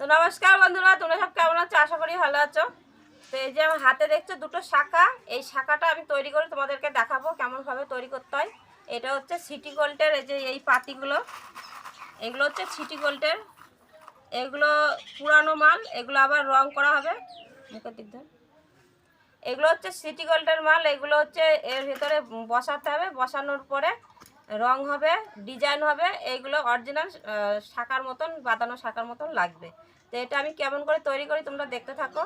তো নমস্কার বন্ধুরা, তোমরা সব কেমন আছো? আশা করি ভালো আছো। তো এই যে আমার হাতে দেখছ দুটো শাখা। এই শাখাটা আমি তৈরি করে তোমাদেরকে দেখাবো কেমনভাবে তৈরি করতে হয়। এটা হচ্ছে সিটি গোল্ডের এই যে এই পাতিগুলো। এগুলো হচ্ছে সিটি গোল্ডের। এগুলো পুরানো মাল, এগুলো আবার রং করা হবে। এগুলো হচ্ছে সিটি গোল্ডের মাল, এগুলো হচ্ছে এর ভিতরে বসাতে হবে। বসানোর পরে রং হবে, ডিজাইন হবে এইগুলো অরিজিনাল শাখার মতন, বাঁধানো শাখার মতন লাগবে। তো এটা আমি কেমন করে তৈরি করি তোমরা দেখতে থাকো।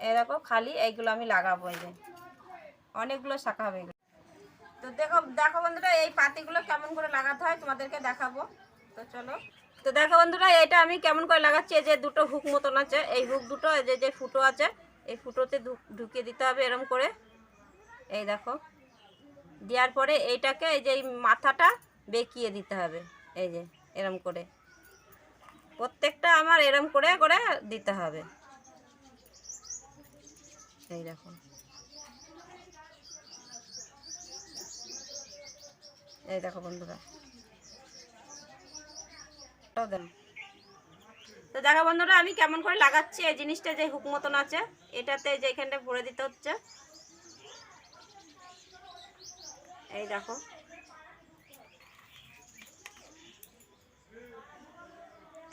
এই দেখো, খালি এইগুলো আমি লাগাবো এই অনেকগুলো শাখা হবে এগুলো। তো দেখো দেখো বন্ধুরা, এই পাতিগুলো কেমন করে লাগাতে হয় তোমাদেরকে দেখাবো। তো চলো। তো দেখো বন্ধুরা, এটা আমি কেমন করে লাগাচ্ছি, এই যে দুটো হুক মতন আছে। এই হুক দুটো যে যে ফুটো আছে, এই ফুটোতে ঢুক- ঢুকিয়ে দিতে হবে এরম করে। এই দেখো। দেওয়ার পরে এইটাকে এই যে মাথাটা বেঁকিয়ে দিতে হবে। এই যে, এরম করে। প্রত্যেকটা আমার এরম করে করে দিতে হবে। এই দেখো এই দেখো বন্ধুরা। তো দেখো বন্ধুরা, আমি কেমন করে লাগাচ্ছি এই জিনিসটা, যে হুক মতন আছে, এটাতে যে এখানটা ভরে দিতে হচ্ছে। এই দেখো।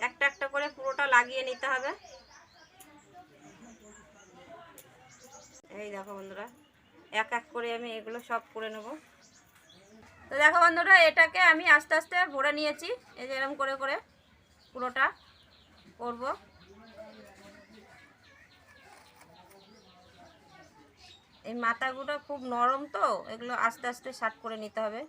একটা একটা করে পুরোটা লাগিয়ে নিতে হবে। এই দেখো বন্ধুরা, এক এক করে আমি এগুলো সব করে নেব। তো দেখো বন্ধুরা, এটাকে আমি আস্তে আস্তে ভরে নিয়েছি। এই যে এরকম করে করে পুরোটা করব। এই মাথাগুলো খুব নরম তো, এগুলো আস্তে আস্তে শার্ট করে নিতে হবে।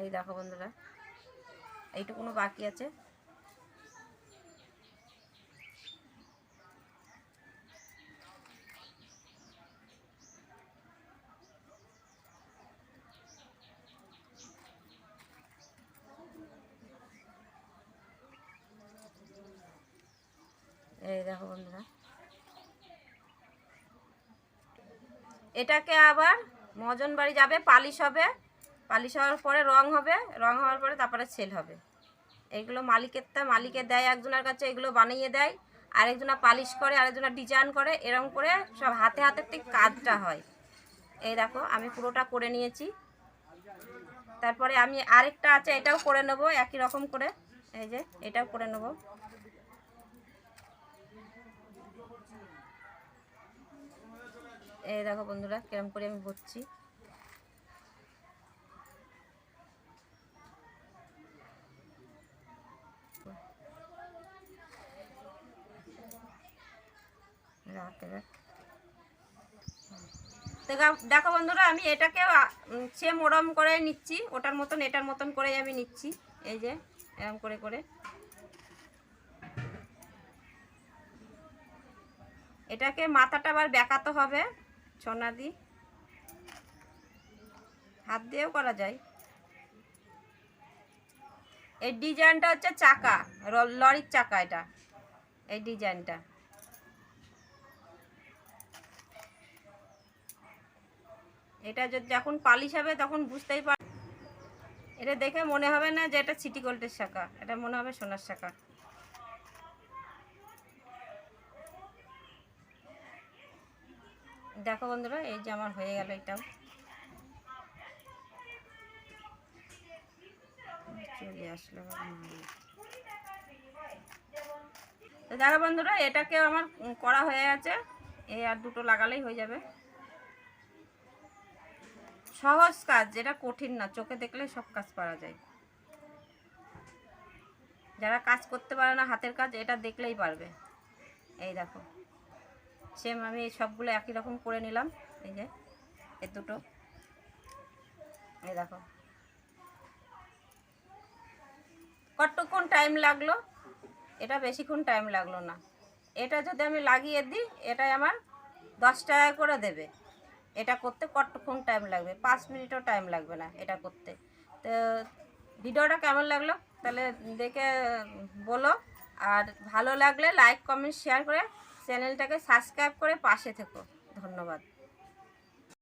এই দেখো বন্ধুরা এইটুকুনো বাকি আছে। এই দেখো বন্ধুরা। এটাকে আবার মজন বাড়ি যাবে, পালিশ হবে। পালিশ হওয়ার পরে রং হবে, রং হওয়ার পরে তারপরে সেল হবে। এইগুলো মালিকেরটা মালিকে দেয়, একজনের কাছে এগুলো বানিয়ে দেয়। আরেকজনা পালিশ করে, আরেকজনা ডিজাইন করে, এরকম করে সব হাতে হাতে ঠিক কাজটা হয়। এই দেখো, আমি পুরোটা করে নিয়েছি। তারপরে আমি আরেকটা আছে, এটাও করে নেব, একই রকম করে। এই যে, এটাও করে নেব। এই দেখো বন্ধুরা, কিরম করে আমি রাখ। দেখো- বন্ধুরা, আমি এটাকে সেম ওরম করে নিচ্ছি, ওটার মতন, এটার মতন করেই আমি নিচ্ছি, এই যে, এরম করে করে। এটাকে মাথাটা আবার বেঁকাতে হবে। সোনা দিই হাত দিয়েও করা যায়। এই ডিজাইনটা হচ্ছে চাকা লরির চাকা এটা। এই ডিজাইনটা। এটা যখন পালিশ হবে তখন বুঝতেই পার এটা দেখে মনে হবে না যে এটা সিটি গোল্ডের শাখা, এটা মনে হবে সোনার শাখা। দেখো বন্ধুরা, এই যে আমার হয়ে গেল এটাও। চলে আসলো তো দেখো বন্ধুরা এটাকে আমার করা হয়ে আছে এই আর দুটো লাগালেই হয়ে যাবে। সহজ কাজ, যেটা কঠিন না, চোখে দেখলে সব কাজ পারা যায়। যারা কাজ করতে পারে না, হাতের কাজ, এটা দেখলেই পারবে। এই দেখো। সেম আমি সবগুলো একই রকম করে নিলাম। এই যে এই দুটো। এই দেখো। কতক্ষণ টাইম লাগল? এটা বেশিক্ষণ টাইম লাগল না। এটা যদি আমি লাগিয়ে দিই, এটাই আমার দশ টাকা করে দেবে। এটা করতে কতক্ষণ টাইম লাগবে? পাঁচ মিনিটও টাইম লাগবে না এটা করতে। তো ভিডিওটা কেমন লাগল? তাহলে দেখে বলো। আর ভালো লাগলে লাইক কমেন্ট শেয়ার করে চ্যানেলটাকে সাবস্ক্রাইব করে পাশে থেকো। ধন্যবাদ।